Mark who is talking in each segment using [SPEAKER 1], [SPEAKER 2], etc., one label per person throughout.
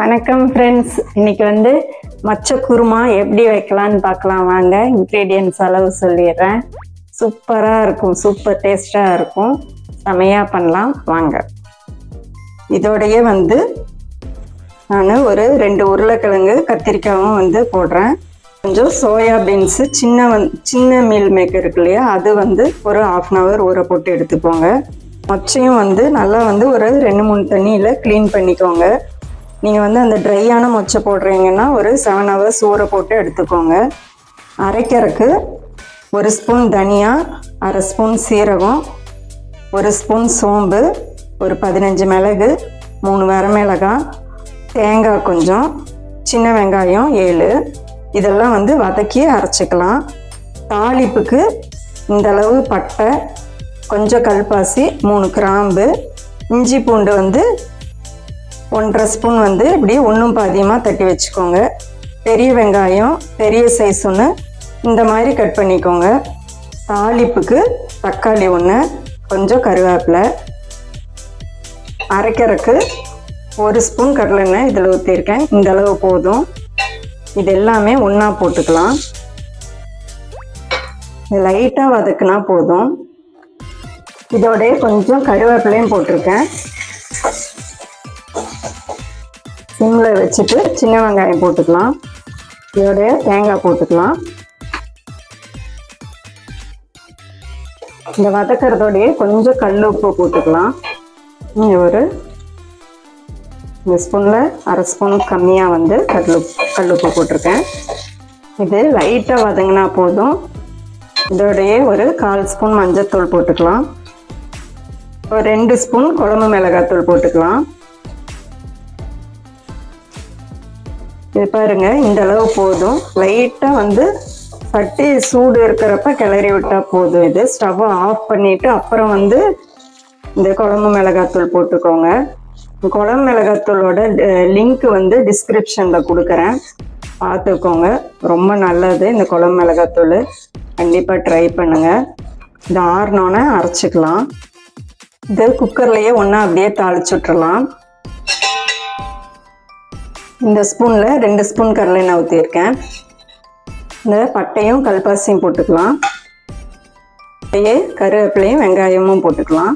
[SPEAKER 1] வணக்கம் ஃப்ரெண்ட்ஸ் இன்னைக்கு வந்து மச்ச குருமா எப்படி வைக்கலாம்னு பார்க்கலாம். வாங்க இன்க்ரீடியன்ஸ் அளவு சொல்லிடுறேன். சூப்பராக இருக்கும். சூப்பர் டேஸ்டாக இருக்கும். செமையாக பண்ணலாம். வாங்க. இதோடையே வந்து நான் ஒரு ரெண்டு உருளைக்கிழங்கு கத்திரிக்காயும் வந்து போடுறேன். கொஞ்சம் சோயா பீன்ஸு சின்ன வந் சின்ன மீல் மேக்கர் இருக்கு இல்லையா? அது வந்து ஒரு ஆஃப் அன் ஹவர் ஊற போட்டு எடுத்துக்கோங்க. மொச்சையும் வந்து நல்லா வந்து ஒரு ரெண்டு மூணு தண்ணியில் க்ளீன் பண்ணிக்கோங்க. நீங்கள் வந்து அந்த ட்ரையான மொச்சை போடுறீங்கன்னா ஒரு செவன் ஹவர்ஸ் ஊற போட்டு எடுத்துக்கோங்க. அரைக்கிறதுக்கு ஒரு ஸ்பூன் தனியா அரை ஸ்பூன் சீரகம் ஒரு ஸ்பூன் சோம்பு ஒரு பதினஞ்சு மிளகு மூணு வரமிளகாய் தேங்காய் கொஞ்சம் சின்ன வெங்காயம் ஏழு. இதெல்லாம் வந்து வதக்கி அரைச்சிக்கலாம். தாளிப்புக்கு இந்த அளவு பட்டை கொஞ்சம் கல்பாசி மூணு கிராம்பு இஞ்சி பூண்டு வந்து ஒன்றரை ஸ்பூன் வந்து இப்படி ஒன்றும் பாதியமாக தட்டி வச்சுக்கோங்க. பெரிய வெங்காயம் பெரிய சைஸ் ஒன்று இந்த மாதிரி கட் பண்ணிக்கோங்க. தாளிப்புக்கு தக்காளி ஒன்று கொஞ்சம் கருவேப்பிலை அரைக்கிறதுக்கு ஒரு ஸ்பூன் கடலெண்ணெய் இதில் ஊற்றிருக்கேன் இந்த அளவு போதும். இது எல்லாமே ஒன்றா போட்டுக்கலாம். லைட்டாக வதக்குனா போதும். இதோடய கொஞ்சம் கருவேப்பிலையும் போட்டிருக்கேன். சிம்மில் வச்சுட்டு சின்ன வெங்காயம் போட்டுக்கலாம். இதோடைய தேங்காய் போட்டுக்கலாம். இந்த வதக்கிறதோடைய கொஞ்சம் கல் உப்பு போட்டுக்கலாம். இங்கே ஒரு இந்த ஸ்பூனில் அரை ஸ்பூன் கம்மியாக வந்து கல் உப்பு கல் உப்பு போட்டிருக்கேன். இது லைட்டாக வதங்கினா போதும். இதோடைய ஒரு கால் ஸ்பூன் மஞ்சத்தூள் போட்டுக்கலாம். ஒரு ரெண்டு ஸ்பூன் குழம்பு மிளகாத்தூள் போட்டுக்கலாம். இது பாருங்க இந்த அளவு போதும். லைட்டாக வந்து சட்டி சூடு இருக்கிறப்ப கிளறி விட்டால் போதும். இது ஸ்டவ்வை ஆஃப் பண்ணிவிட்டு அப்புறம் வந்து இந்த குழம்பு மிளகாத்தூள் போட்டுக்கோங்க. குழம்பு மிளகாத்தூளோட லிங்க் வந்து டிஸ்கிரிப்ஷனில் கொடுக்குறேன். பார்த்துக்கோங்க ரொம்ப நல்லது இந்த குழம்பு மிளகாத்தூள். கண்டிப்பாக ட்ரை பண்ணுங்கள் இது ஆறினோன்னே அரைச்சிக்கலாம். இது குக்கர்லேயே ஒன்றா அப்படியே தாளிச்சு விட்டுறலாம் இந்த ஸ்பூனில் ரெண்டு ஸ்பூன் கடலெண்ணெய் ஊற்றியிருக்கேன் இந்த பட்டையும் கல்பாசியும் போட்டுக்கலாம். பட்டையே கருவேப்பிலையும் வெங்காயமும் போட்டுக்கலாம்.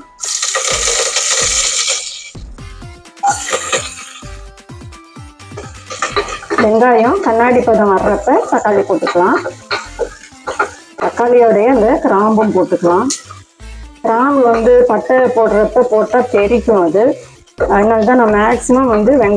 [SPEAKER 1] வெங்காயம் கண்ணாடி பதம் வர்றப்ப தக்காளி போட்டுக்கலாம். தக்காளியோடைய அந்த கிராம்பும் போட்டுக்கலாம். கிராம்பு வந்து பட்டை போடுறப்ப போட்டால் தெரிக்கும் அது. அதனால தான் நான் மேக்ஸிமம் வந்து வெங்காயம்